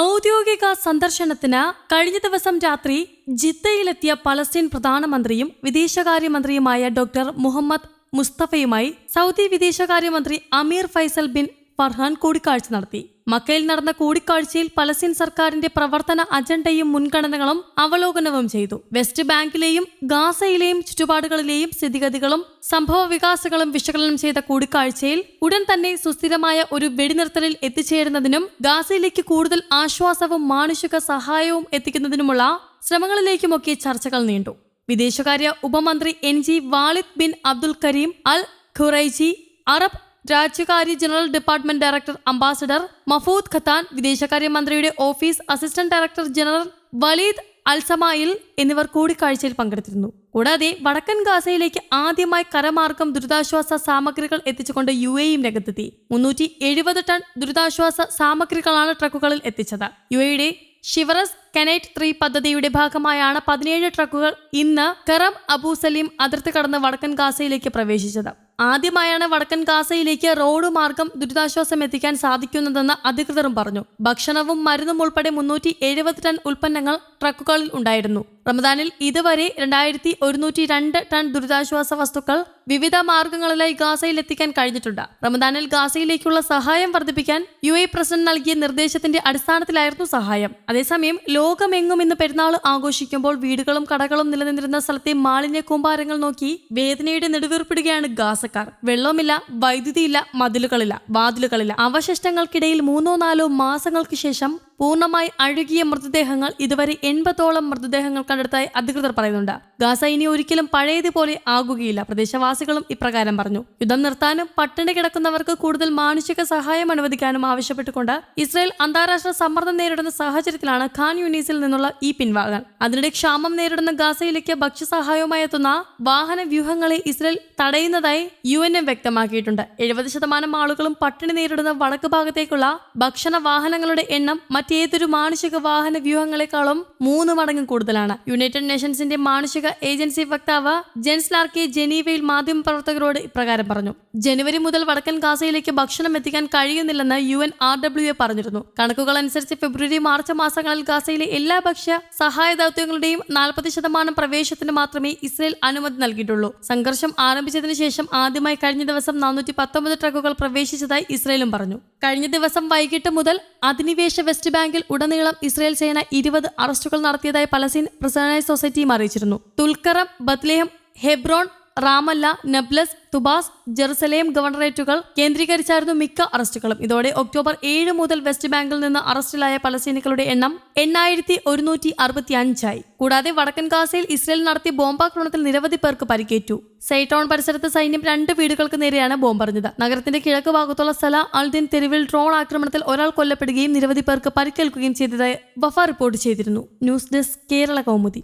ഔദ്യോഗിക സന്ദർശനത്തിന് കഴിഞ്ഞ ദിവസം രാത്രി ജിദ്ദയിലെത്തിയ പലസ്തീൻ പ്രധാനമന്ത്രിയും വിദേശകാര്യമന്ത്രിയുമായ ഡോക്ടർ മുഹമ്മദ് മുസ്തഫയുമായി സൗദി വിദേശകാര്യമന്ത്രി അമീർ ഫൈസൽ ബിൻ ഫർഹാൻ കൂടിക്കാഴ്ച നടത്തി. മക്കയിൽ നടന്ന കൂടിക്കാഴ്ചയിൽ പലസ്തീൻ സർക്കാരിന്റെ പ്രവർത്തന അജണ്ടയും മുൻഗണനകളും അവലോകനവും ചെയ്തു. വെസ്റ്റ് ബാങ്കിലെയും ഗാസയിലെയും ചുറ്റുപാടുകളിലെയും സ്ഥിതിഗതികളും സംഭവ വികാസങ്ങളും വിശകലനം ചെയ്ത കൂടിക്കാഴ്ചയിൽ ഉടൻ തന്നെ സുസ്ഥിരമായ ഒരു വെടിനിർത്തലിൽ എത്തിച്ചേരുന്നതിനും ഗാസയിലേക്ക് കൂടുതൽ ആശ്വാസവും മാനുഷിക സഹായവും എത്തിക്കുന്നതിനുമുള്ള ശ്രമങ്ങളിലേക്കുമൊക്കെ ചർച്ചകൾ നീണ്ടു. വിദേശകാര്യ ഉപമന്ത്രി N G Walid bin Abdul Kareem al Khuraiji Arab രാജ്യകാര്യ general department director ambassador Mahfood Khattan വിദേശകാര്യമന്ത്രിയുടെ office assistant director general Waleed അൽസമായിൽ എന്നിവർ കൂടിക്കാഴ്ചയിൽ പങ്കെടുത്തിരുന്നു. കൂടാതെ വടക്കൻ ഗാസയിലേക്ക് ആദ്യമായി കരമാർഗം ദുരിതാശ്വാസ സാമഗ്രികൾ എത്തിച്ചുകൊണ്ട് യു എയും രംഗത്തെത്തി. മുന്നൂറ്റി എഴുപത് ടൺ ദുരിതാശ്വാസ സാമഗ്രികളാണ് ട്രക്കുകളിൽ എത്തിച്ചത്. യു എയുടെ ഷിവറസ് കനൈറ്റ് ത്രീ പദ്ധതിയുടെ ഭാഗമായാണ് പതിനേഴ് ട്രക്കുകൾ ഇന്ന് കറം അബൂ സലീം അതിർത്തി കടന്ന് വടക്കൻ ഗാസയിലേക്ക് പ്രവേശിച്ചത്. ആദ്യമായാണ് വടക്കൻ ഗാസയിലേക്ക് റോഡ് മാർഗം ദുരിതാശ്വാസം എത്തിക്കാൻ സാധിക്കുന്നതെന്ന് അധികൃതരും പറഞ്ഞു. ഭക്ഷണവും മരുന്നും ഉൾപ്പെടെ മുന്നൂറ്റി എഴുപത് ടൺ ഉൽപ്പന്നങ്ങൾ ട്രക്കുകളിൽ ഉണ്ടായിരുന്നു. റമദാനിൽ ഇതുവരെ രണ്ടായിരത്തി ഒരുന്നൂറ്റി രണ്ട് ടൺ ദുരിതാശ്വാസ വസ്തുക്കൾ വിവിധ മാർഗങ്ങളിലായി ഗാസയിൽ എത്തിക്കാൻ കഴിഞ്ഞിട്ടുണ്ട്. റമദാനിൽ ഗാസയിലേക്കുള്ള സഹായം വർദ്ധിപ്പിക്കാൻ യു പ്രസിഡന്റ് നൽകിയ നിർദ്ദേശത്തിന്റെ അടിസ്ഥാനത്തിലായിരുന്നു സഹായം. അതേസമയം ലോകമെങ്ങും ഇന്ന് പെരുന്നാൾ ആഘോഷിക്കുമ്പോൾ വീടുകളും കടകളും നിലനിന്നിരുന്ന സ്ഥലത്തെ മാലിന്യ കൂമ്പാരങ്ങൾ നോക്കി വേദനയുടെ നെടുവീർപ്പിടുകയാണ് ഗാസക്കാർ. വെള്ളമില്ല വൈദ്യുതിയില്ല മതിലുകളില്ല വാതിലുകളില്ല. അവശിഷ്ടങ്ങൾക്കിടയിൽ മൂന്നോ നാലോ മാസങ്ങൾക്ക് ശേഷം പൂർണമായി അഴുകിയ മൃതദേഹങ്ങൾ ഇതുവരെ എൺപതോളം മൃതദേഹങ്ങൾ കണ്ടെടുത്തായി അധികൃതർ പറയുന്നുണ്ട്. ഗാസ ഇനി ഒരിക്കലും പഴയതുപോലെ ആകുകയില്ല പ്രദേശവാസികളും ഇപ്രകാരം പറഞ്ഞു. യുദ്ധം നിർത്താനും പട്ടിണി കിടക്കുന്നവർക്ക് കൂടുതൽ മാനുഷിക സഹായം അനുവദിക്കാനും ആവശ്യപ്പെട്ടുകൊണ്ട് ഇസ്രായേൽ അന്താരാഷ്ട്ര സമ്മർദ്ദം നേരിടുന്ന സാഹചര്യത്തിലാണ് ഖാൻ യൂണീസിൽ നിന്നുള്ള ഈ പിൻവാങ്ങൽ. അതിനിടെ ക്ഷാമം നേരിടുന്ന ഗാസയിലേക്ക് ഭക്ഷ്യസഹായവുമായി എത്തുന്ന വാഹന വ്യൂഹങ്ങളെ ഇസ്രായേൽ തടയുന്നതായി യു എൻ എം വ്യക്തമാക്കിയിട്ടുണ്ട്. എഴുപത് ശതമാനം ആളുകളും പട്ടിണി നേരിടുന്ന വടക്ക് ഭാഗത്തേക്കുള്ള ഭക്ഷണ വാഹനങ്ങളുടെ എണ്ണം മറ്റേതൊരു മാനുഷിക വാഹന വ്യൂഹങ്ങളെക്കാളും മൂന്ന് മടങ്ങ് കൂടുതലാണ്. യുണൈറ്റഡ് നേഷൻസിന്റെ മാനുഷിക ഏജൻസി വക്താവ് ജെൻസ് ലാർക്കി ജനീവയിൽ മാധ്യമപ്രവർത്തകരോട് ഇപ്രകാരം പറഞ്ഞു. ജനുവരി മുതൽ വടക്കൻ ഗാസയിലേക്ക് ഭക്ഷണം എത്തിക്കാൻ കഴിയുന്നില്ലെന്ന് U N R W A പറഞ്ഞിരുന്നു. കണക്കുകൾ അനുസരിച്ച് ഫെബ്രുവരി മാർച്ച് മാസങ്ങളിൽ ഗാസയിലെ എല്ലാ ഭക്ഷ്യ സഹായ ദൗത്യങ്ങളുടെയും നാൽപ്പത് ശതമാനം പ്രവേശത്തിന് മാത്രമേ ഇസ്രയേൽ അനുമതി നൽകിയിട്ടുള്ളൂ. സംഘർഷം ആരംഭിച്ചതിനു ശേഷം ആദ്യമായി കഴിഞ്ഞ ദിവസം നാനൂറ്റി പത്തൊമ്പത് ട്രക്കുകൾ പ്രവേശിച്ചതായി ഇസ്രയേലും പറഞ്ഞു. കഴിഞ്ഞ ദിവസം വൈകിട്ട് മുതൽ അധിനിവേശ വെസ്റ്റ് ബാങ്കിൽ ഉടനീളം ഇസ്രായേൽ സേന ഇരുപത് അറസ്റ്റുകൾ നടത്തിയതായി പലസ്തീൻ പ്രിസണേഴ്സ് സൊസൈറ്റിയും അറിയിച്ചിരുന്നു. തുൽക്കറം ബത്ലേഹം ഹെബ്രോൺ റാമല്ല നബ്ലസ് തുബാസ് ജെറുസലേം ഗവർണറേറ്റുകൾ കേന്ദ്രീകരിച്ചായിരുന്നു മിക്ക അറസ്റ്റുകളും. ഇതോടെ ഒക്ടോബർ ഏഴ് മുതൽ വെസ്റ്റ് ബാങ്കിൽ നിന്ന് അറസ്റ്റിലായ പലസ്തീനികളുടെ എണ്ണം എണ്ണായിരത്തി ഒരുന്നൂറ്റി അറുപത്തി അഞ്ചായി കൂടാതെ വടക്കൻ ഗാസയിൽ ഇസ്രയേൽ നടത്തിയ ബോംബാക്രമണത്തിൽ നിരവധി പേർക്ക് പരിക്കേറ്റു. സൈറ്റോൺ പരിസരത്ത് സൈന്യം രണ്ട് വീടുകൾക്ക് നേരെയാണ് ബോംബെറിഞ്ഞത് നഗരത്തിന്റെ കിഴക്ക് ഭാഗത്തുള്ള സല അൽദിൻ തെരുവിൽ ഡ്രോൺ ആക്രമണത്തിൽ ഒരാൾ കൊല്ലപ്പെടുകയും നിരവധി പേർക്ക് പരിക്കേൽക്കുകയും ചെയ്തതായി വഫ റിപ്പോർട്ട് ചെയ്തിരുന്നു. News desk Kerala Kaumudi.